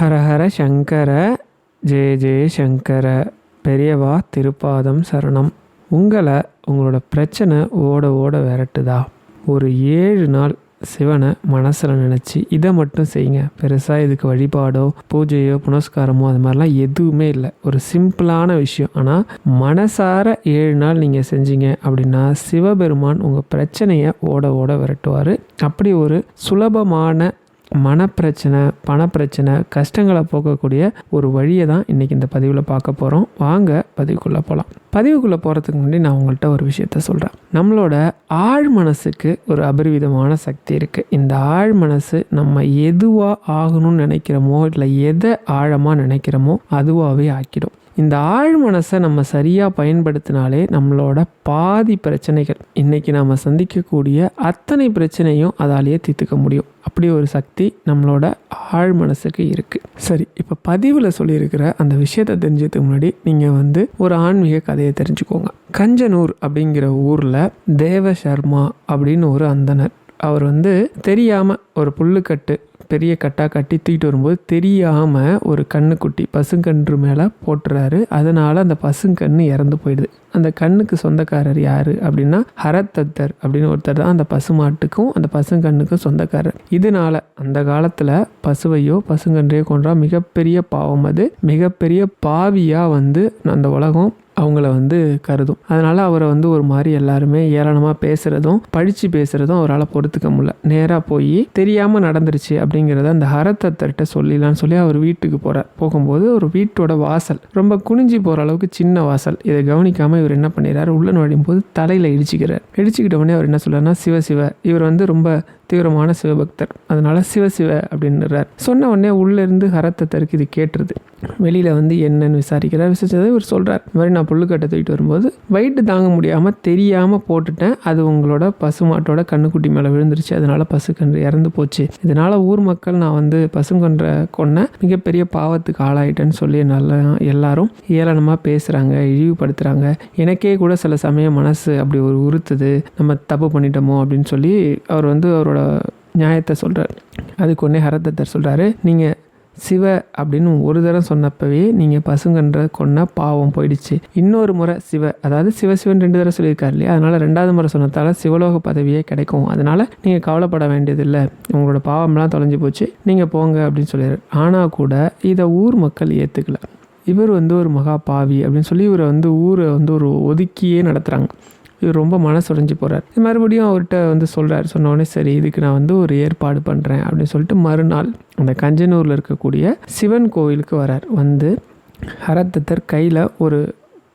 ஹரஹர சங்கர ஜெய ஜெய சங்கர பெரியவா திருப்பாதம் சரணம். உங்களை உங்களோட பிரச்சனை ஓட ஓட விரட்டுதா. ஒரு ஏழு நாள் சிவனை மனசில் நினச்சி இதை மட்டும் செய்யுங்க. பெருசாக இதுக்கு வழிபாடோ பூஜையோ புனஸ்காரமோ அது மாதிரிலாம் எதுவுமே இல்லை. ஒரு சிம்பிளான விஷயம். ஆனால் மனசார ஏழு நாள் நீங்கள் செஞ்சீங்க அப்படின்னா சிவபெருமான் உங்கள் பிரச்சனையை ஓட ஓட விரட்டுவார். அப்படி ஒரு சுலபமான மனப்பிரச்சனை பணப்பிரச்சனை கஷ்டங்களை போக்கக்கூடிய ஒரு வழியை தான் இன்றைக்கி இந்த பதிவில் பார்க்க போகிறோம் வாங்க பதிவுக்குள்ளே போகலாம் பதிவுக்குள்ளே போகிறதுக்கு முன்னாடி நான் உங்கள்கிட்ட ஒரு விஷயத்த சொல்கிறேன் நம்மளோட ஆழ் மனசுக்கு ஒரு அபரிவிதமான சக்தி இருக்குது இந்த ஆழ் மனசு நம்ம எதுவாக ஆகணும்னு நினைக்கிறோமோ இல்லை எதை ஆழமாக நினைக்கிறோமோ அதுவாகவே ஆக்கிடும். இந்த ஆழ் மனசை நம்ம சரியாக பயன்படுத்தினாலே நம்மளோட பாதி பிரச்சனைகள் இன்றைக்கி நம்ம சந்திக்கக்கூடிய அத்தனை பிரச்சனையும் அதாலேயே தீர்த்துக்க முடியும். அப்படி ஒரு சக்தி நம்மளோட ஆழ் மனசுக்கு இருக்குது சரி இப்போ பதிவில் சொல்லியிருக்கிற அந்த விஷயத்தை தெரிஞ்சதுக்கு முன்னாடி நீங்கள் வந்து ஒரு ஆன்மீக கதையை தெரிஞ்சுக்கோங்க. கஞ்சனூர் அப்படிங்கிற ஊரில் தேவ சர்மா அப்படின்னு ஒரு அந்தனர் அவர் வந்து தெரியாமல் ஒரு புல்லுக்கட்டு பெரிய கட்டாக கட்டி தூக்கிட்டு வரும்போது தெரியாமல் ஒரு கண்ணுக்குட்டி பசுங்கன்று மேலே போட்டுறாரு. அதனால் அந்த பசுங்கன்று இறந்து போயிடுது. அந்த கண்ணுக்கு சொந்தக்காரர் யார் அப்படின்னா ஹரத்தத்தர் அப்படின்னு ஒருத்தர் தான் அந்த பசுமாட்டுக்கும் அந்த பசுங்கண்ணுக்கும் சொந்தக்காரர். இதனால அந்த காலத்தில் பசுவையோ பசுங்கன்றையோ கொன்றா மிகப்பெரிய பாவம் அது. மிகப்பெரிய பாவியாக வந்து அந்த உலகம் அவங்கள வந்து கருதும். அதனால் அவரை வந்து ஒரு மாதிரி எல்லாருமே ஏளனமாக பேசுகிறதும் பழித்து பேசுகிறதும் அவரால் பொறுத்துக்க முடியல. நேராக போய் தெரியாமல் நடந்துருச்சு அப்படிங்கிறத அந்த ஹரத்தத்தர்கிட்ட சொல்லிடலான்னு சொல்லி அவர் வீட்டுக்கு போகிறார் போகும்போது ஒரு வீட்டோட வாசல் ரொம்ப குனிஞ்சி போகிற அளவுக்கு சின்ன வாசல். இதை கவனிக்காமல் இவர் என்ன பண்ணிடுறாரு? உள்ள நுழையும் போது தலையில் இடிச்சுக்கிறார். இடிச்சுக்கிட்ட உடனே அவர் என்ன சொல்றாருன்னா சிவ சிவ. இவர் வந்து ரொம்ப தீவிரமான சிவபக்தர். அதனால் சிவ சிவ அப்படின்னுறார் சொன்ன உடனே உள்ளேருந்து ஹரத்தத்தருக்கு இது கேட்டுருது. வெளியில் வந்து என்னன்னு விசாரிக்கிறார் விசாரிச்சதை இவர் சொல்கிறார் இந்த மாதிரி நான் புல்லுக்கட்டை தூக்கிட்டு வரும்போது வயிட்டு தாங்க முடியாமல் தெரியாமல் போட்டுட்டேன். அது உங்களோட பசுமாட்டோட கண்ணுக்குட்டி மேலே விழுந்துருச்சு. அதனால பசுக்கன்று இறந்து போச்சு. இதனால் ஊர் மக்கள் நான் வந்து பசுங்கன்ற கொன்ன மிகப்பெரிய பாவத்துக்கு ஆளாயிட்டேன்னு சொல்லி நல்லா எல்லாரும் ஏளனமாக பேசுகிறாங்க இழிவுபடுத்துகிறாங்க எனக்கே கூட சில சமயம் மனசு அப்படி ஒரு உறுத்துது. நம்ம தப்பு பண்ணிட்டோமோ அப்படின்னு சொல்லி அவர் வந்து அவரோட நியாயத்தை சொல்கிறார் அதுக்கு ஒன்றே ஹரதத்தர் சொல்கிறாரு நீங்கள் சிவ அப்படின்னு ஒரு தடவை சொன்னப்பவே நீங்கள் பசுங்கன்ற கொன்ன பாவம் போயிடுச்சு. இன்னொரு முறை சிவ அதாவது சிவசிவன் ரெண்டு தடவை சொல்லியிருக்காரு இல்லையா? அதனால் ரெண்டாவது முறை சொன்னதால சிவலோக பதவியே கிடைக்கும். அதனால் நீங்கள் கவலைப்பட வேண்டியதில்லை. உங்களோட பாவம்லாம் தொலைஞ்சு போச்சு. நீங்கள் போங்க அப்படின்னு சொல்லிடுறாரு ஆனால் கூட இதை ஊர் மக்கள் ஏற்றுக்கல இவர் வந்து ஒரு மகா பாவி அப்படின்னு சொல்லி இவரை வந்து ஊரை வந்து ஒரு ஒதுக்கியே நடத்துகிறாங்க இவர் ரொம்ப மனசுடைஞ்சு போகிறார் மறுபடியும் அவர்கிட்ட வந்து சொல்கிறார் சொன்னோடனே சரி இதுக்கு நான் வந்து ஒரு ஏற்பாடு பண்ணுறேன் அப்படின்னு சொல்லிட்டு மறுநாள் அந்த கஞ்சனூரில் இருக்கக்கூடிய சிவன் கோவிலுக்கு வரார். வந்து ஹரத்தத்தர் கையில் ஒரு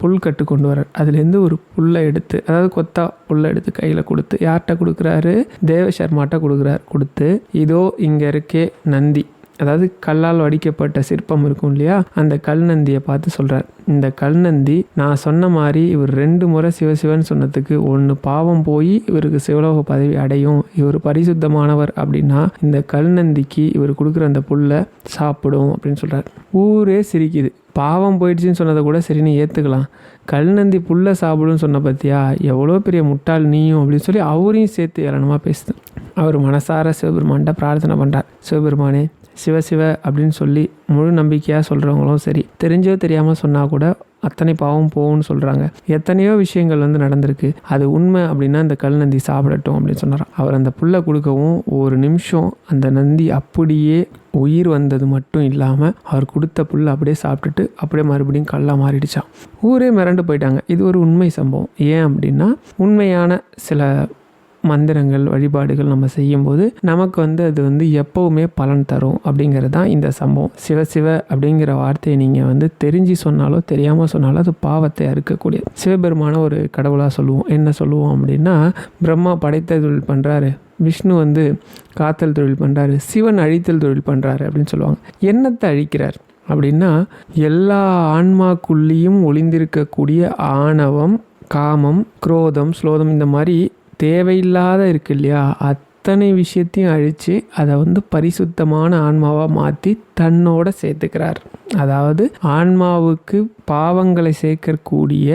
புல் கட்டு கொண்டு வரார். அதுலேருந்து ஒரு புல்லை எடுத்து அதாவது கொத்தா புல்லை எடுத்து கையில் கொடுத்து யார்கிட்ட கொடுக்குறாரு? தேவசர்மாட்ட கொடுக்குறார். கொடுத்து இதோ இங்கே இருக்கே நந்தி. அதாவது கல்லால் வடிக்கப்பட்ட சிற்பம் இருக்கும் இல்லையா? அந்த கல் நந்தியை பார்த்து சொல்கிறார் இந்த கல் நந்தி நான் சொன்ன மாதிரி இவர் ரெண்டு முறை சிவசிவன் சொன்னதுக்கு ஒன்று பாவம் போய் இவருக்கு சிவலோக பதவி அடையும். இவர் பரிசுத்தமானவர் அப்படின்னா இந்த கல் நந்திக்கு இவர் கொடுக்குற அந்த புல்லை சாப்பிடும் அப்படின்னு சொல்கிறார் ஊரே சிரிக்குது. பாவம் போயிடுச்சுன்னு சொன்னதை கூட சரின்னு ஏற்றுக்கலாம் கல் நந்தி புல்லை சாப்பிடுன்னு சொன்ன பார்த்தியா எவ்வளோ பெரிய முட்டாள் நீயும் அப்படின்னு சொல்லி அவரையும் சேர்த்து ஏளனமாக பேசுது. அவர் மனசார சிவபெருமான்கிட்ட பிரார்த்தனை பண்ணுறார் சிவபெருமானே சிவ சிவ அப்படின்னு சொல்லி முழு நம்பிக்கையாக சொல்கிறவங்களும் சரி தெரிஞ்சோ தெரியாமல் சொன்னால் கூட அத்தனை பாவம் போகும்னு சொல்கிறாங்க எத்தனையோ விஷயங்கள் வந்து நடந்திருக்கு. அது உண்மை அப்படின்னா அந்த கல் நந்தி சாப்பிடட்டும் அப்படின்னு சொன்னாராம். அவர் அந்த புல்லை கொடுக்கவும் ஒரு நிமிஷம் அந்த நந்தி அப்படியே உயிர் வந்தது மட்டும் இல்லாமல் அவர் கொடுத்த புல் அப்படியே சாப்பிட்டுட்டு அப்படியே மறுபடியும் கல்லாக மாறிடுச்சான் ஊரே மிரண்டு போயிட்டாங்க. இது ஒரு உண்மை சம்பவம். ஏன் அப்படின்னா உண்மையான சில மந்திரங்கள் வழிபாடுகள் நம்ம செய்யும்போது நமக்கு வந்து அது வந்து எப்போவுமே பலன் தரும் அப்படிங்கிறது தான் இந்த சம்பவம். சிவ சிவ அப்படிங்கிற வார்த்தையை நீங்கள் வந்து தெரிஞ்சு சொன்னாலோ தெரியாமல் சொன்னாலோ அது பாவத்தை அறுக்கக்கூடியது. சிவபெருமான ஒரு கடவுளாக சொல்லுவோம். என்ன சொல்லுவோம் அப்படின்னா பிரம்மா படைத்த தொழில் பண்ணுறாரு விஷ்ணு வந்து காத்தல் தொழில் பண்ணுறாரு சிவன் அழித்தல் தொழில் பண்ணுறாரு அப்படின்னு சொல்லுவாங்க. என்னத்தை அழிக்கிறார் அப்படின்னா எல்லா ஆன்மாக்குள்ளேயும் ஒளிந்திருக்கக்கூடிய ஆணவம் காமம் குரோதம் ஸ்லோதம் இந்த மாதிரி தேவையில்லாத இருக்கு இல்லையா அத்தனை விஷயத்தையும் அழித்து அதை வந்து பரிசுத்தமான ஆன்மாவாக மாற்றி தன்னோட சேர்த்துக்கிறார். அதாவது ஆன்மாவுக்கு பாவங்களை சேர்க்கக்கூடிய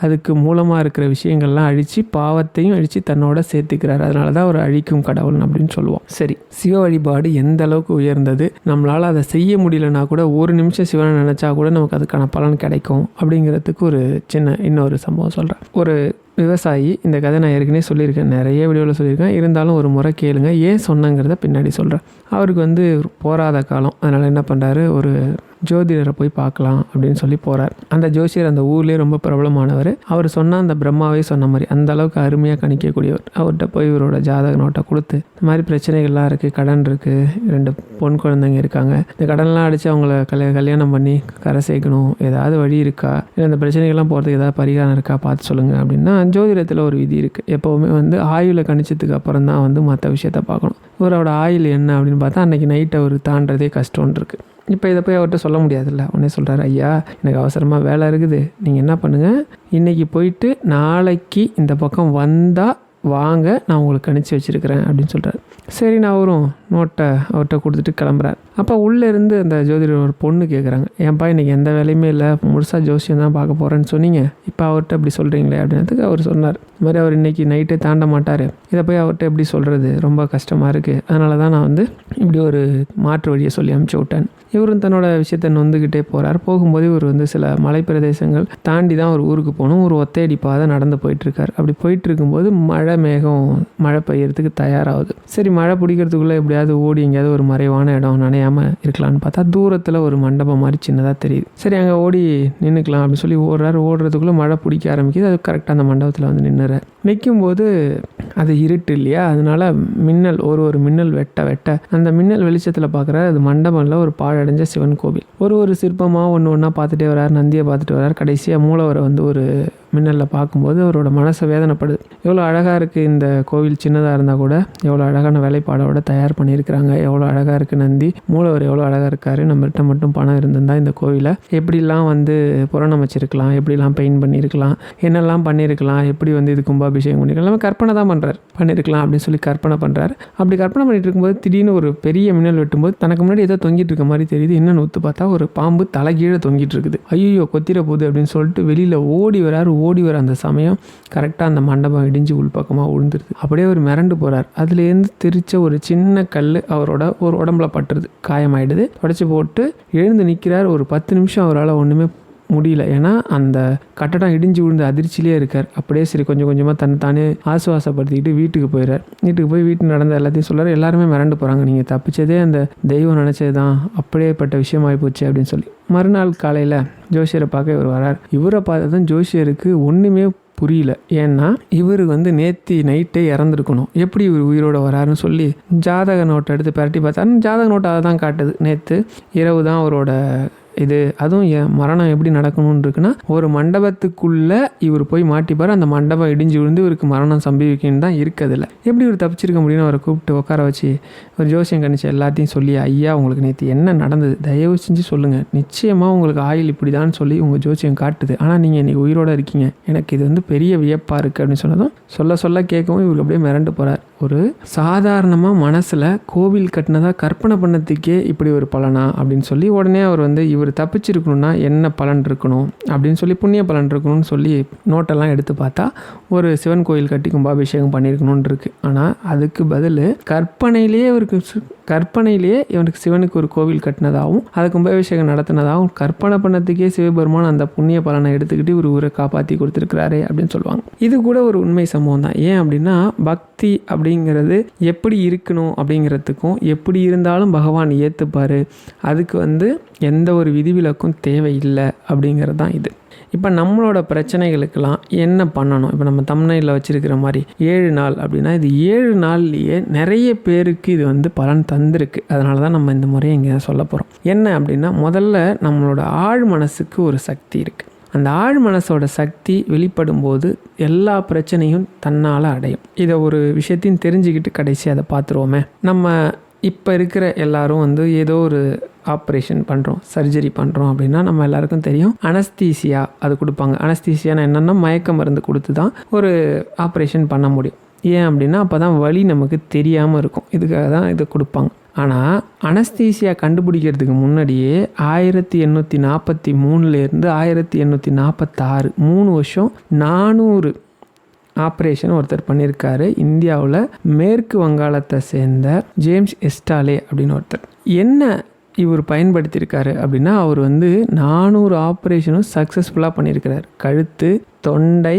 அதுக்கு மூலமாக இருக்கிற விஷயங்கள்லாம் அழித்து பாவத்தையும் அழித்து தன்னோட சேர்த்துக்கிறார். அதனால தான் அவர் அழிக்கும் கடவுள் அப்படின்னு சொல்லுவோம். சரி சிவ வழிபாடு எந்த அளவுக்கு உயர்ந்தது? நம்மளால் அதை செய்ய முடியலனா கூட ஒரு நிமிஷம் சிவனை நினச்சா கூட நமக்கு அதுக்கான பலன் கிடைக்கும் அப்படிங்கிறதுக்கு ஒரு சின்ன இன்னொரு சம்பவம் சொல்கிறேன் ஒரு விவசாயி இந்த கதை நான் ஏற்கனவே சொல்லியிருக்கேன் நிறைய வீடியோவில் சொல்லியிருக்கேன். இருந்தாலும் ஒரு முறை கேளுங்க ஏன் சொன்னங்கிறத பின்னாடி சொல்கிறேன் அவருக்கு வந்து போராத காலம். அதனால் என்ன பண்ணுறாரு ஒரு ஜோதிடரை போய் பார்க்கலாம் அப்படின்னு சொல்லி போகிறார் அந்த ஜோசியர் அந்த ஊர்லேயே ரொம்ப பிரபலமானவர். அவர் சொன்னால் அந்த பிரம்மாவே சொன்ன மாதிரி அந்த அளவுக்கு அருமையாக கணிக்கக்கூடியவர். அவர்கிட்ட போய் இவரோட ஜாதக நோட்டை கொடுத்து இந்த மாதிரி பிரச்சனைகள்லாம் இருக்குது கடன் இருக்குது ரெண்டு பொன் குழந்தைங்க இருக்காங்க. இந்த கடன்லாம் அடித்து அவங்கள கல்ய கல்யாணம் பண்ணி கரை சேர்க்கணும். ஏதாவது வழி இருக்கா? இல்லை இந்த பிரச்சனைகள்லாம் போகிறதுக்கு ஏதாவது பரிகாரம் இருக்கா? பார்த்து சொல்லுங்கள் அப்படின்னா ஜோதிடத்தில் ஒரு விதி இருக்குது எப்போவுமே வந்து ஆயுளை கணிச்சதுக்கு அப்புறம் தான் வந்து மற்ற விஷயத்த பார்க்கணும். இவரோட ஆயுள் என்ன அப்படின்னு பார்த்தா அன்றைக்கி நைட்டை அவர் தாண்டதே கஷ்டம்னு இருக்குது இப்போ இதை போய் அவர்கிட்ட சொல்ல முடியாதுல்ல. உடனே சொல்கிறாரு ஐயா எனக்கு அவசரமாக வேலை இருக்குது. நீங்கள் என்ன பண்ணுங்கள் இன்றைக்கி போயிட்டு நாளைக்கு இந்த பக்கம் வந்தால் வாங்க நான் உங்களுக்கு கணிச்சு வச்சுருக்கிறேன் அப்படின்னு சொல்கிறார் சரி நான் அவரும் நோட்டை அவர்கிட்ட கொடுத்துட்டு கிளம்புறார். அப்போ உள்ளே இருந்து அந்த ஜோதிடர் ஒரு பொண்ணு கேட்குறாங்க ஏன்ப்பா இன்றைக்கி எந்த வேலையுமே இல்லை. முழுசாக ஜோசியம் தான் பார்க்க போகிறேன்னு சொன்னீங்க. இப்போ அவர்கிட்ட அப்படி சொல்கிறீங்களே அப்படின்றதுக்கு அவர் சொன்னார். இந்த மாதிரி அவர் இன்றைக்கி நைட்டே தாண்ட மாட்டார். இதை போய் அவர்கிட்ட எப்படி சொல்கிறது ரொம்ப கஷ்டமாக இருக்குது அதனால தான் நான் வந்து இப்படி ஒரு மாற்று வழியை சொல்லி அமுச்சு விட்டேன். இவரும் தன்னோட விஷயத்தை நொந்துக்கிட்டே போகிறார் போகும்போது இவர் வந்து சில மலைப்பிரதேசங்கள் தாண்டி தான் ஒரு ஊருக்கு போகணும். ஒரு ஒத்தையடி பாதை நடந்து போயிட்டுருக்கார். அப்படி போயிட்டு இருக்கும்போது மழை மேகம் மழை பெய்யறதுக்கு தயாராகுது. சரி மழை பிடிக்கிறதுக்குள்ளே எப்படியாவது ஓடி எங்கேயாவது ஒரு மறைவான இடம் நனையாமல் இருக்கலாம்னு பார்த்தா தூரத்தில் ஒரு மண்டபம் மாதிரி சின்னதாக தெரியுது. சரி அங்கே ஓடி நின்றுக்கலாம் அப்படின்னு சொல்லி ஓடுறாரு ஓடுறதுக்குள்ளே மழை பிடிக்க ஆரம்பிக்குது. அது கரெக்டாக அந்த மண்டபத்தில் வந்து நின்றுறார் நிற்கும்போது அது இருட்டு இல்லையா? அதனால மின்னல் ஒரு ஒரு மின்னல் வெட்ட வெட்ட அந்த மின்னல் வெளிச்சத்தில் பார்க்குறாரு அது மண்டபம்ல ஒரு பாழடைஞ்ச சிவன் கோவில். ஒரு ஒரு சிற்பமாக ஒன்று ஒன்றா பார்த்துட்டே வரார் நந்தியை பார்த்துட்டு வரார். கடைசியாக மூலவரை வந்து ஒரு மின்னலில் பார்க்கும்போது அவரோட மனசை வேதனைப்படுது. எவ்வளோ அழகாக இருக்குது இந்த கோவில் சின்னதாக இருந்தால் கூட எவ்வளோ அழகான வேலைப்பாடோட தயார் பண்ணியிருக்கிறாங்க எவ்வளோ அழகாக இருக்குது நந்தி. மூலவர் எவ்வளோ அழகாக இருக்கார் நம்மகிட்ட மட்டும் பணம் இருந்திருந்தால் இந்த கோவிலை எப்படிலாம் வந்து புறணமைச்சிருக்கலாம் எப்படிலாம் பெயிண்ட் பண்ணியிருக்கலாம் என்னெல்லாம் பண்ணியிருக்கலாம் எப்படி வந்து இது கும்பாபிஷேகம் பண்ணியிருக்கலாம் எல்லாமே கற்பனை தான் பண்ணுறாரு பண்ணியிருக்கலாம் அப்படின்னு சொல்லி கற்பனை பண்ணுறாரு அப்படி கற்பனை பண்ணிட்டு இருக்கும்போது திடீர்னு ஒரு பெரிய மின்னல் வெட்டும்போது தனக்கு முன்னாடி ஏதோ தொங்கிட்டு இருக்க மாதிரி தெரியுது. என்னன்னு ஒத்து பார்த்தா ஒரு பாம்பு தலைகீழே தொங்கிட்டு இருக்குது. ஐயோ கொத்திர போகுது அப்படின்னு சொல்லிட்டு வெளியில் ஓடி வராரு. ஓடி வர அந்த சமயம் கரெக்டாக அந்த மண்டபம் இடிஞ்சு உள்பக்கமாக விழுந்துருது அப்படியே அவர் மிரண்டு போகிறார் அதுலேருந்து தெரிச்ச ஒரு சின்ன கல் அவரோட ஒரு உடம்புல பட்டுருது. காயமாயிடுது. உடச்சி போட்டு எழுந்து நிற்கிறார் ஒரு பத்து நிமிஷம் அவரால் ஒன்றுமே முடியல. ஏன்னா அந்த கட்டடம் இடிஞ்சு விழுந்த அதிர்ச்சியிலே இருக்கார். அப்படியே சரி கொஞ்சம் கொஞ்சமாக தன்னை தானே ஆசுவாசப்படுத்திக்கிட்டு வீட்டுக்கு போயிடுறார் வீட்டுக்கு போய் வீட்டில் நடந்த எல்லாத்தையும் சொல்கிறார் எல்லாருமே மிரண்டு போகிறாங்க நீங்கள் தப்பிச்சதே அந்த தெய்வம் நினச்சது தான் அப்படியேப்பட்ட விஷயமாகி போச்சு அப்படின்னு சொல்லி. மறுநாள் காலையில் ஜோசியரை பார்க்க இவர் வரார். இவரை பார்த்ததும் ஜோசியருக்கு ஒன்றுமே புரியல. ஏன்னா இவர் வந்து நேத்தி நைட்டே இறந்துருக்கணும். எப்படி இவர் உயிரோட வராருன்னு சொல்லி ஜாதக நோட்டை எடுத்து பரட்டி பார்த்தா ஜாதக நோட்டை அதை தான் காட்டுது. நேற்று இரவு தான் அவரோட இது அதுவும் என் மரணம் எப்படி நடக்கணும்னு இருக்குன்னா ஒரு மண்டபத்துக்குள்ளே இவர் போய் மாட்டிப்பார் அந்த மண்டபம் இடிஞ்சு விழுந்து இவருக்கு மரணம் சம்பவிக்குன்னு தான் இருக்குதுல்ல எப்படி இவர் தப்பிச்சிருக்க முடியும்னு அவரை கூப்பிட்டு உட்கார வச்சு ஒரு ஜோசியம் கணிச்சு எல்லாத்தையும் சொல்லி ஐயா உங்களுக்கு நேற்று என்ன நடந்தது? தயவு செஞ்சு சொல்லுங்கள் நிச்சயமாக உங்களுக்கு ஆயில் இப்படி தான் சொல்லி உங்கள் ஜோசியம் காட்டுது. ஆனால் நீங்கள் இன்றைக்கி உயிரோட இருக்கீங்க. எனக்கு இது வந்து பெரிய வியப்பாக இருக்குது அப்படின்னு சொன்னதும் சொல்ல சொல்ல கேட்கவும் இவருக்கு அப்படியே மிரண்டு போகிறார் ஒரு சாதாரணமாக மனசில் கோவில் கட்டினதா கற்பனை பண்ணதுக்கே இப்படி ஒரு பலனா அப்படின்னு சொல்லி உடனே அவர் வந்து இவர் தப்பிச்சிருக்கணும்னா என்ன பலன் இருக்கணும்? அப்படின்னு சொல்லி புண்ணிய பலன் இருக்கணும்னு சொல்லி நோட்டெல்லாம் எடுத்து பார்த்தா ஒரு சிவன் கோயில் கட்டி கும்பாபிஷேகம் பண்ணியிருக்கணும்னு இருக்கு. ஆனால் அதுக்கு பதில் கற்பனையிலேயே இவருக்கு கற்பனையிலேயே இவனுக்கு சிவனுக்கு ஒரு கோவில் கட்டினதாகவும் அது கும்பாபிஷேகம் நடத்தினதாகவும் கற்பனை பண்ணதுக்கே சிவபெருமான் அந்த புண்ணிய பலனை எடுத்துக்கிட்டு ஒரு ஊரை காப்பாற்றி கொடுத்துருக்கிறாரே அப்படின்னு சொல்லுவாங்க. இது கூட ஒரு உண்மை சம்பவம் தான். ஏன் அப்படின்னா பக்தி அப்படிங்கிறது எப்படி இருக்கணும் அப்படிங்கிறதுக்கும் எப்படி இருந்தாலும் பகவான் ஏற்றுப்பார் அதுக்கு வந்து எந்த ஒரு விதிவிலக்கும் தேவையில்லை அப்படிங்கிறது தான் இது. இப்போ நம்மளோட பிரச்சனைகளுக்கெல்லாம் என்ன பண்ணணும்? இப்போ நம்ம தமிழ்நாட்டில் வச்சுருக்கிற மாதிரி ஏழு நாள் அப்படின்னா இது ஏழு நாள்லேயே நிறைய பேருக்கு இது வந்து பலன் தந்திருக்கு. அதனால தான் நம்ம இந்த முறையை இங்கே சொல்ல போகிறோம் என்ன அப்படின்னா முதல்ல நம்மளோட ஆழ் மனசுக்கு ஒரு சக்தி இருக்குது அந்த ஆழ் மனசோட சக்தி வெளிப்படும் போது எல்லா பிரச்சனையும் தன்னால் அடையும். இதை ஒரு விஷயத்தையும் தெரிஞ்சுக்கிட்டு கடைசி அதை பார்த்துருவோமே நம்ம இப்போ இருக்கிற எல்லாரும் வந்து ஏதோ ஒரு ஆப்ரேஷன் பண்ணுறோம் சர்ஜரி பண்ணுறோம் அப்படின்னா நம்ம எல்லாருக்கும் தெரியும் அனஸ்தீசியா அது கொடுப்பாங்க. அனஸ்தீசியானா என்னென்னா மயக்க மருந்து கொடுத்து தான் ஒரு ஆப்ரேஷன் பண்ண முடியும். ஏன் அப்படின்னா அப்போ தான் வழி நமக்கு தெரியாமல் இருக்கும். இதுக்காக தான் இதை கொடுப்பாங்க. ஆனால் அனஸ்தீசியா கண்டுபிடிக்கிறதுக்கு முன்னாடியே ஆயிரத்தி எண்ணூற்றி நாற்பத்தி மூணுலேருந்து ஆயிரத்தி எண்ணூற்றி நாற்பத்தாறு மூணு வருஷம் நானூறு ஆப்ரேஷன் ஒருத்தர் பண்ணியிருக்காரு. இந்தியாவில் மேற்கு வங்காளத்தை சேர்ந்த ஜேம்ஸ் எஸ்டாலே அப்படின்னு ஒருத்தர். என்ன இவர் பயன்படுத்தியிருக்காரு அப்படின்னா அவர் வந்து நானூறு ஆப்ரேஷனும் சக்ஸஸ்ஃபுல்லாக பண்ணியிருக்கிறார். கழுத்து தொண்டை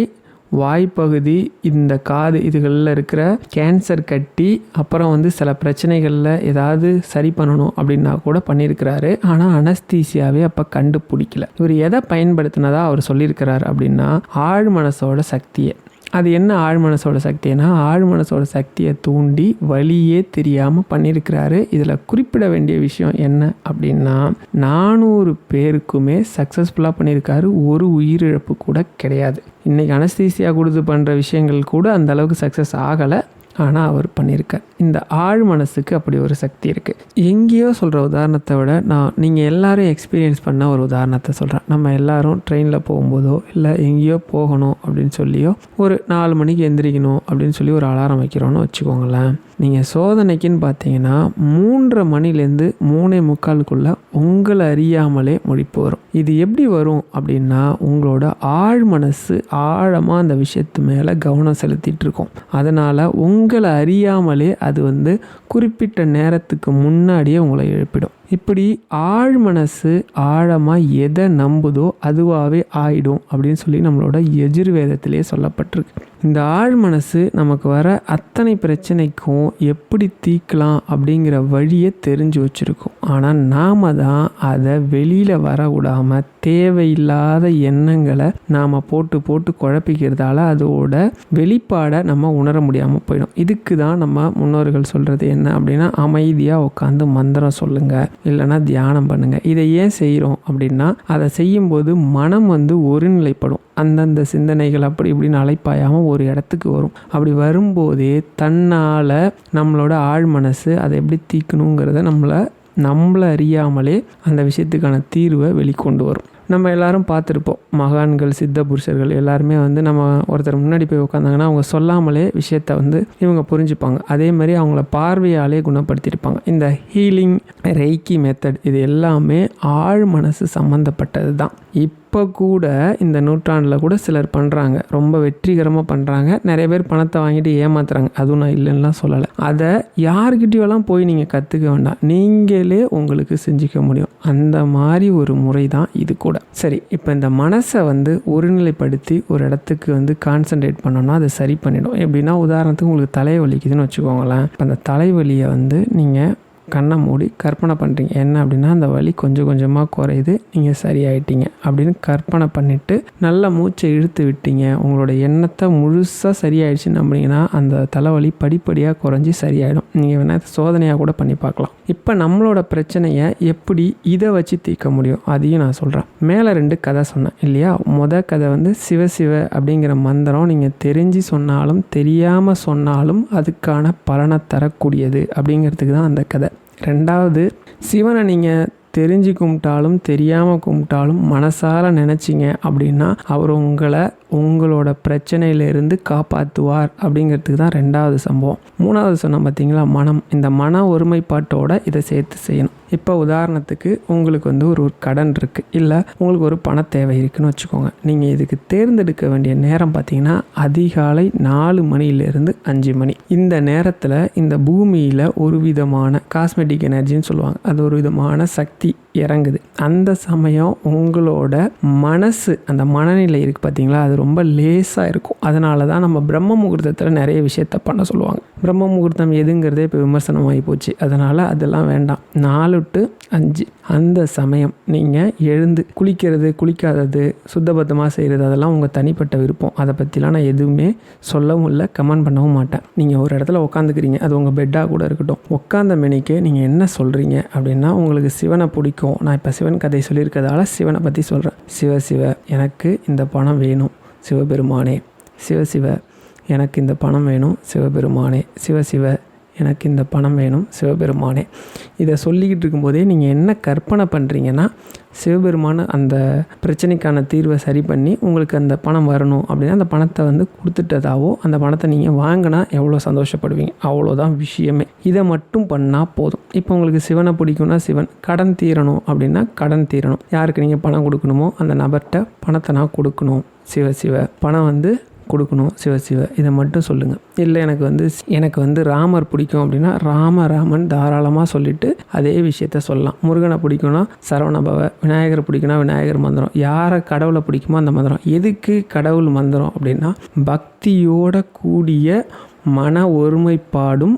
வாய்ப்பகுதி இந்த காது இதுகளில் இருக்கிற கேன்சர் கட்டி அப்புறம் வந்து சில பிரச்சனைகளில் ஏதாவது சரி பண்ணணும் அப்படின்னா கூட பண்ணியிருக்கிறாரு. ஆனால் அனஸ்தீசியாவே அப்போ கண்டுபிடிக்கல. இவர் எதை பயன்படுத்தினதா அவர் சொல்லியிருக்கிறார் அப்படின்னா ஆழ் மனசோட சக்தியை. அது என்ன ஆழ்மனசோட சக்தினா சக்தியை தூண்டி வழியே தெரியாமல் பண்ணியிருக்கிறாரு இதில் குறிப்பிட வேண்டிய விஷயம் என்ன அப்படின்னா நானூறு பேருக்குமே சக்ஸஸ்ஃபுல்லாக பண்ணியிருக்காரு ஒரு உயிரிழப்பு கூட கிடையாது. இன்றைக்கி அனஸ்தீசியா கொடுத்து பண்ணுற விஷயங்கள் கூட அந்த அளவுக்கு சக்ஸஸ் ஆகலை. ஆனால் அவர் பண்ணியிருக்கார். இந்த ஆழ் மனசுக்கு அப்படி ஒரு சக்தி இருக்குது எங்கேயோ சொல்கிற உதாரணத்தை விட நான் நீங்கள் எல்லோரும் எக்ஸ்பீரியன்ஸ் பண்ண ஒரு உதாரணத்தை சொல்கிறேன் நம்ம எல்லோரும் ட்ரெயினில் போகும்போதோ இல்லை எங்கேயோ போகணும் அப்படின்னு சொல்லியோ ஒரு நாலு மணிக்கு எந்திரிக்கணும் அப்படின்னு சொல்லி ஒரு அலாரம் வைக்கிறோன்னு வச்சுக்கோங்களேன். நீங்கள் சோதனைக்குன்னு பார்த்தீங்கன்னா மூன்றரை மணிலேருந்து மூணே முக்காலுக்குள்ளே உங்களை அறியாமலே முடிப்பு வரும். இது எப்படி வரும் அப்படின்னா உங்களோட ஆழ் மனசு ஆழமாக அந்த விஷயத்து மேலே கவனம் செலுத்திட்டு இருக்கும் அதனால் உங்களை அறியாமலே அது வந்து குறிப்பிட்ட நேரத்துக்கு முன்னாடியே உங்களை எழுப்பிடும். இப்படி ஆழ் மனசு ஆழமாக எதை நம்புதோ அதுவாகவே ஆயிடும் அப்படின்னு சொல்லி நம்மளோட எஜுர்வேதத்திலே சொல்லப்பட்டிருக்கு. இந்த ஆழ் மனசு நமக்கு வர அத்தனை பிரச்சனைக்கும் எப்படி தீக்கலாம் அப்படிங்கிற வழியை தெரிஞ்சு வச்சுருக்கோம். ஆனால் நாம் தான் அதை வெளியில் வர விடாமல் தேவையில்லாத எண்ணங்களை நாம் போட்டு போட்டு குழப்பிக்கிறதால அதோட வெளிப்பாடை நம்ம உணர முடியாமல் போயிடும். இதுக்கு தான் நம்ம முன்னோர்கள் சொல்கிறது என்ன அப்படின்னா அமைதியாக உட்காந்து மந்திரம் சொல்லுங்கள் இல்லைன்னா தியானம் பண்ணுங்கள் இதை ஏன் செய்கிறோம் அப்படின்னா அதை செய்யும்போது மனம் வந்து ஒருநிலைப்படும். அந்தந்த சிந்தனைகள் அப்படி இப்படின்னு அலைப்பாயாமல் ஒரு இடத்துக்கு வரும். அப்படி வரும்போதே தன்னால் நம்மளோட ஆழ் மனசு அதை எப்படி தீக்கணுங்கிறத நம்மளை நம்மளை அறியாமலே அந்த விஷயத்துக்கான தீர்வை வெளிக்கொண்டு வரும். நம்ம எல்லாரும் பார்த்துருப்போம். மகான்கள் சித்த புருஷர்கள் எல்லாருமே வந்து நம்ம ஒருத்தர் முன்னாடி போய் உட்காந்தாங்கன்னா அவங்க சொல்லாமலே விஷயத்த வந்து இவங்க புரிஞ்சுப்பாங்க. அதே மாதிரி அவங்கள பார்வையாலே குணப்படுத்தியிருப்பாங்க. இந்த ஹீலிங் ரெய்க்கி மெத்தட் இது எல்லாமே ஆழ் மனசு சம்மந்தப்பட்டது தான் இப்போ இப்போ கூட இந்த நூற்றாண்டில் கூட சிலர் பண்ணுறாங்க ரொம்ப வெற்றிகரமாக பண்ணுறாங்க நிறைய பேர் பணத்தை வாங்கிட்டு ஏமாத்துறாங்க. அதுவும் நான் இல்லைன்னுலாம் சொல்லலை. அதை யார்கிட்டயோலாம் போய் நீங்கள் கற்றுக்க வேண்டாம். நீங்களே உங்களுக்கு செஞ்சுக்க முடியும். அந்த மாதிரி ஒரு முறை தான் இது கூட. சரி இப்போ இந்த மனசை வந்து ஒருநிலைப்படுத்தி ஒரு இடத்துக்கு வந்து கான்சன்ட்ரேட் பண்ணோம்னா அதை சரி பண்ணிடும். எப்படின்னா உதாரணத்துக்கு உங்களுக்கு தலைவலிக்குதுன்னு வச்சுக்கோங்களேன். இப்போ அந்த தலைவலியை வந்து நீங்கள் கண்ணை மூடி கற்பனை பண்ணுறீங்க என்ன அப்படின்னா அந்த வலி கொஞ்சம் கொஞ்சமாக குறையுது. நீங்கள் சரியாயிட்டீங்க அப்படின்னு கற்பனை பண்ணிவிட்டு நல்ல மூச்சை இழுத்து விட்டீங்க. உங்களோட எண்ணத்தை முழுசாக சரியாயிடுச்சு நம்புனீங்கன்னா அந்த தலைவலி படிப்படியாக குறைஞ்சி சரியாயிடும். நீங்கள் வேணால் சோதனையாக கூட பண்ணி பார்க்கலாம். இப்போ நம்மளோட பிரச்சனையை எப்படி இதை வச்சு தீர்க்க முடியும்? அதையும் நான் சொல்கிறேன் மேலே ரெண்டு கதை சொன்னேன் இல்லையா? மொத கதை வந்து சிவசிவ அப்படிங்கிற மந்திரம் நீங்கள் தெரிஞ்சு சொன்னாலும் தெரியாமல் சொன்னாலும் அதுக்கான பலனை தரக்கூடியது அப்படிங்கிறதுக்கு தான் அந்த கதை. ரெண்டாவது சிவனை நீங்கள் தெரிஞ்சு கும்பிட்டாலும் தெரியாமல் கும்பிட்டாலும் மனசார நினச்சிங்க அப்படின்னா அவர் உங்களை உங்களோட பிரச்சனையிலிருந்து காப்பாற்றுவார் அப்படிங்கிறதுக்கு தான் ரெண்டாவது சம்பவம். மூணாவது சொன்ன பார்த்தீங்களா? மனம். இந்த மன ஒருமைப்பாட்டோட இதை சேர்த்து செய்யணும். இப்போ உதாரணத்துக்கு உங்களுக்கு வந்து ஒரு ஒரு கடன் இருக்குது இல்லை உங்களுக்கு ஒரு பண தேவை இருக்குதுன்னு வச்சுக்கோங்க. நீங்கள் இதுக்கு தேர்ந்தெடுக்க வேண்டிய நேரம் பார்த்தீங்கன்னா அதிகாலை நாலு மணியிலேருந்து அஞ்சு மணி. இந்த நேரத்தில் இந்த பூமியில் ஒரு விதமான காஸ்மெட்டிக் எனர்ஜின்னு சொல்லுவாங்க. அது ஒரு விதமான சக்தி இறங்குது. அந்த சமயம் உங்களோட மனசு அந்த மனநிலை இருக்குது பார்த்தீங்களா அது ரொம்ப லேசாக இருக்கும். அதனால தான் நம்ம பிரம்ம முகூர்த்தத்தில் நிறைய விஷயத்த பண்ண சொல்லுவாங்க. பிரம்ம முகூர்த்தம் எதுங்கிறதே இப்போ விமர்சனமாகி போச்சு. அதனால் அதெல்லாம் வேண்டாம். நாலு டு அஞ்சு அந்த சமயம் நீங்கள் எழுந்து குளிக்கிறது குளிக்காதது சுத்தபத்தமாக செய்கிறது அதெல்லாம் உங்கள் தனிப்பட்ட விருப்பம். அதை பற்றிலாம் நான் எதுவுமே சொல்லவும் இல்லை கமெண்ட் பண்ணவும் மாட்டேன். நீங்கள் ஒரு இடத்துல உட்காந்துக்கிறீங்க அது உங்கள் பெட்டாக கூட இருக்கட்டும். உட்காந்த மெனிக்கே நீங்கள் என்ன சொல்கிறீங்க அப்படின்னா உங்களுக்கு சிவனை பிடிக்கும். நான் இப்போ சிவன் கதை சொல்லியிருக்கிறதால சிவனை பற்றி சொல்கிறேன் சிவ சிவ எனக்கு இந்த பணம் வேணும். சிவபெருமானே. சிவ சிவ எனக்கு இந்த பணம் வேணும். சிவபெருமானே. சிவ சிவ எனக்கு இந்த பணம் வேணும். சிவபெருமானே. இதை சொல்லிக்கிட்டு இருக்கும்போதே நீங்கள் என்ன கற்பனை பண்ணுறீங்கன்னா சிவபெருமான அந்த பிரச்சனைக்கான தீர்வை சரி பண்ணி உங்களுக்கு அந்த பணம் வரணும் அப்படின்னா அந்த பணத்தை வந்து கொடுத்துட்டதாவோ அந்த பணத்தை நீங்கள் வாங்கினா எவ்வளோ சந்தோஷப்படுவீங்க? அவ்வளோதான் விஷயமே. இதை மட்டும் பண்ணால் போதும். இப்போ உங்களுக்கு சிவனை பிடிக்கும்னா சிவன் கடன் தீரணும் அப்படின்னா கடன் தீரணும். யாருக்கு நீங்கள் பணம் கொடுக்கணுமோ அந்த நபர்கிட்ட பணத்தை நான் கொடுக்கணும். சிவ சிவ. பணம் வந்து கொடுக்கணும் சிவ சிவ. இதை மட்டும் சொல்லுங்கள் இல்லை எனக்கு வந்து எனக்கு வந்து ராமர் பிடிக்கும் அப்படின்னா ராம ராமன் தாராளமாக சொல்லிவிட்டு அதே விஷயத்த சொல்லலாம். முருகனை பிடிக்கும்னா சரவணபவ விநாயகர் பிடிக்கும்னா விநாயகர் மந்திரம். யாரை கடவுளை பிடிக்குமோ அந்த மந்திரம். எதுக்கு கடவுள் மந்திரம் அப்படின்னா பக்தியோட கூடிய மன ஒருமைப்பாடும்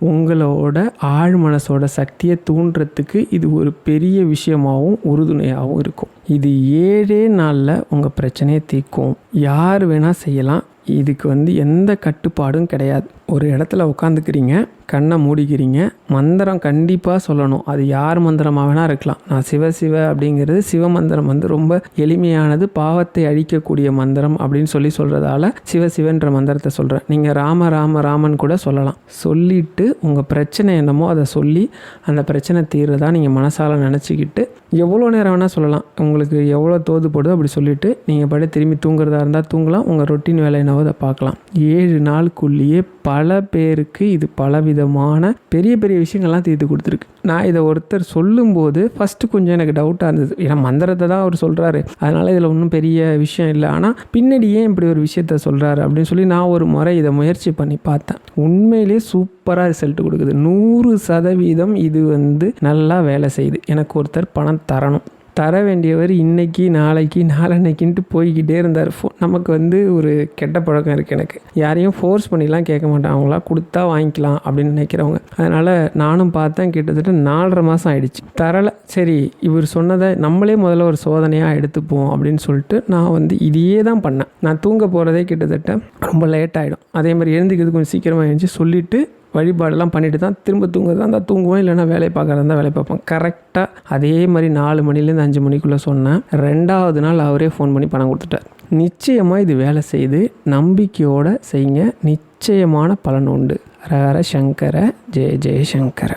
உங்களோட ஆழ் மனசோட சக்தியை தூண்டுறதுக்கு இது ஒரு பெரிய விஷயமாகவும் உறுதுணையாகவும் இருக்கும். இது ஏழே நாளில் உங்கள் பிரச்சனையை தீர்க்கும். யார் வேணால் செய்யலாம். இதுக்கு வந்து எந்த கட்டுப்பாடும் கிடையாது. ஒரு இடத்துல உட்காந்துக்கிறீங்க கண்ணை மூடிக்கிறீங்க மந்திரம் கண்டிப்பாக சொல்லணும். அது யார் மந்திரமாக வேணால் இருக்கலாம். நான் சிவ சிவ அப்படிங்கிறது சிவ மந்திரம் வந்து ரொம்ப எளிமையானது பாவத்தை அழிக்கக்கூடிய மந்திரம் அப்படின்னு சொல்லி சொல்கிறதால சிவ சிவன்ற மந்திரத்தை சொல்கிறேன் நீங்கள் ராம ராம ராமன் கூட சொல்லலாம். சொல்லிவிட்டு உங்கள் பிரச்சனை என்னமோ அதை சொல்லி அந்த பிரச்சனை தீர்றதா நீங்கள் மனசால் நினச்சிக்கிட்டு எவ்வளோ நேரம் வேணால் சொல்லலாம். உங்களுக்கு எவ்வளோ தோது போடுதோ அப்படி சொல்லிவிட்டு நீங்கள் படி திரும்பி தூங்குறதா இருந்தால் தூங்கலாம். உங்கள் ரொட்டீன் வேலை என்னவோ அதை பார்க்கலாம். ஏழு நாளுக்குள்ளேயே பல பேருக்கு இது பலவிதமான பெரிய பெரிய விஷயங்கள்லாம் தீர்த்து கொடுத்துருக்கு. நான் இதை ஒருத்தர் சொல்லும்போது ஃபஸ்ட்டு கொஞ்சம் எனக்கு டவுட்டாக இருந்தது. ஏன்னா மந்திரத்தை தான் அவர் சொல்கிறாரு அதனால் இதில் ஒன்றும் பெரிய விஷயம் இல்லை. ஆனால் பின்னாடி ஏன் இப்படி ஒரு விஷயத்த சொல்கிறாரு அப்படின்னு சொல்லி நான் ஒரு முறை இதை முயற்சி பண்ணி பார்த்தேன். உண்மையிலே சூப்பராக ரிசல்ட் கொடுக்குது. நூறு சதவீதம் இது வந்து நல்லா வேலை செய்யுது. எனக்கு ஒருத்தர் பணம் தரணும். தர வேண்டியவர் இன்னைக்கு நாளைக்கு நாளன்னைக்குன்ட்டு போய்கிட்டே இருந்தார். ஃபோ நமக்கு வந்து ஒரு கெட்ட பழக்கம் இருக்குது எனக்கு. யாரையும் ஃபோர்ஸ் பண்ணிலாம் கேட்க மாட்டேன். அவங்களா கொடுத்தா வாங்கிக்கலாம் அப்படின்னு நினைக்கிறவங்க. அதனால் நானும் பார்த்தேன் கிட்டத்தட்ட நாலரை மாதம் ஆயிடுச்சு. தரலை. சரி இவர் சொன்னதை நம்மளே முதல்ல ஒரு சோதனையாக எடுத்துப்போம் அப்படின்னு சொல்லிட்டு நான் வந்து இதையே தான் பண்ணேன். நான் தூங்க போகிறதே கிட்டத்தட்ட ரொம்ப லேட் ஆகிடும் அதே மாதிரி எழுந்துக்கிறது கொஞ்சம் சீக்கிரமாக எழுந்துச்சு சொல்லிவிட்டு வழிபாடெல்லாம் பண்ணிட்டு தான் திரும்ப தூங்குறதா இருந்தால் தூங்குவோம் இல்லைனா வேலை பார்க்குறதா இருந்தால் வேலை பார்ப்போம் கரெக்டாக அதே மாதிரி நாலு மணிலேருந்து அஞ்சு மணிக்குள்ளே சொன்னேன். ரெண்டாவது நாள் அவரே ஃபோன் பண்ணி பணம் கொடுத்துட்டார். நிச்சயமாக இது வேலை செய்து நம்பிக்கையோடு செய்யுங்க. நிச்சயமான பலன் உண்டு. ஹர சங்கர ஜெய ஜெயசங்கர.